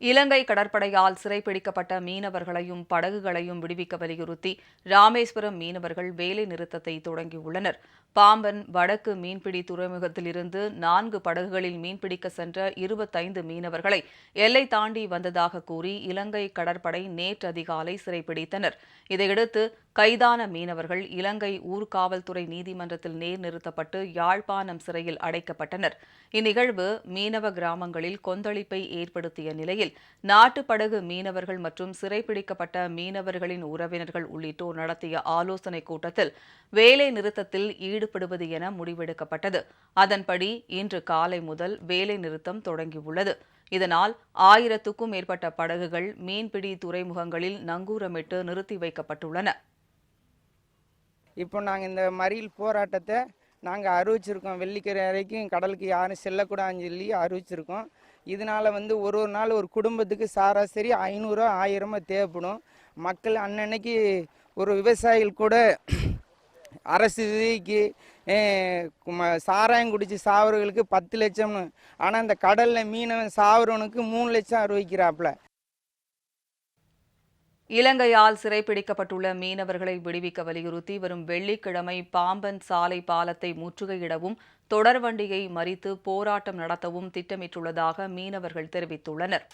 இலங்கை கடற்படையால் சிறைப்பிடிக்கப்பட்ட மீனவர்களையும் படகுகளையும் விடுவிக்க வலியுறுத்தி ராமேஸ்வரம் மீனவர்கள் வேலை நிறுத்தத்தை தொடங்கியுள்ளனர். பாம்பன் வடக்கு மீன்பிடி துறைமுகத்திலிருந்து நான்கு படகுகளில் மீன்பிடிக்க சென்ற இருபத்தைந்து மீனவர்களை எல்லை தாண்டி வந்ததாக கூறி இலங்கை கடற்படை நேற்று அதிகாலை சிறைப்பிடித்தனர் இதையடுத்து கைதான மீனவர்கள் இலங்கை ஊர்காவல்துறை நீதிமன்றத்தில் நேர் நிறுத்தப்பட்டு யாழ்ப்பாணம் சிறையில் அடைக்கப்பட்டனர். இந்நிகழ்வு மீனவ கிராமங்களில் கொந்தளிப்பை ஏற்படுத்திய நிலையில் நாட்டுப்படகு மீனவர்கள் மற்றும் சிறைப்பிடிக்கப்பட்ட மீனவர்களின் உறவினர்கள் உள்ளிட்டோர் நடத்திய ஆலோசனைக் கூட்டத்தில் வேலை நிறுத்தத்தில் ஈடுபடுவது என முடிவெடுக்கப்பட்டது. அதன்படி இன்று காலை முதல் வேலை நிறுத்தம் தொடங்கியுள்ளது. இதனால் ஆயிரத்துக்கும் மேற்பட்ட படகுகள் மீன்பிடி துறைமுகங்களில் நங்கூரமிட்டு நிறுத்தி வைக்கப்பட்டுள்ளன. இப்போ நாங்கள் இந்த மறியல் போராட்டத்தை நாங்கள் அறிவிச்சிருக்கோம். வெள்ளிக்கரை வரைக்கும் கடலுக்கு யாரும் செல்லக்கூடாதுன்னு சொல்லி அறிவிச்சிருக்கோம். இதனால் வந்து ஒரு ஒரு நாள் ஒரு குடும்பத்துக்கு சராசரி ஐநூறுரூவா ஆயிரமாக தேவைப்படும். மக்கள் அன்னன்னைக்கு ஒரு விவசாயிகள் கூட அரசு விதிக்கு சாராயம் குடிச்சு சாவறவர்களுக்கு பத்து லட்சம்னு. ஆனால் இந்த கடலில் மீனவன் சாவரவனுக்கு மூணு லட்சம் அறிவிக்கிறாப்புல. இலங்கையால் சிறைப்பிடிக்கப்பட்டுள்ள மீனவர்களை விடுவிக்க வலியுறுத்தி வரும் வெள்ளிக்கிழமை பாம்பன் சாலை பாலத்தை முற்றுகையிடவும் தொடர்வண்டியை மறித்து போராட்டம் நடத்தவும் திட்டமிட்டுள்ளதாக மீனவர்கள் தெரிவித்துள்ளனர்.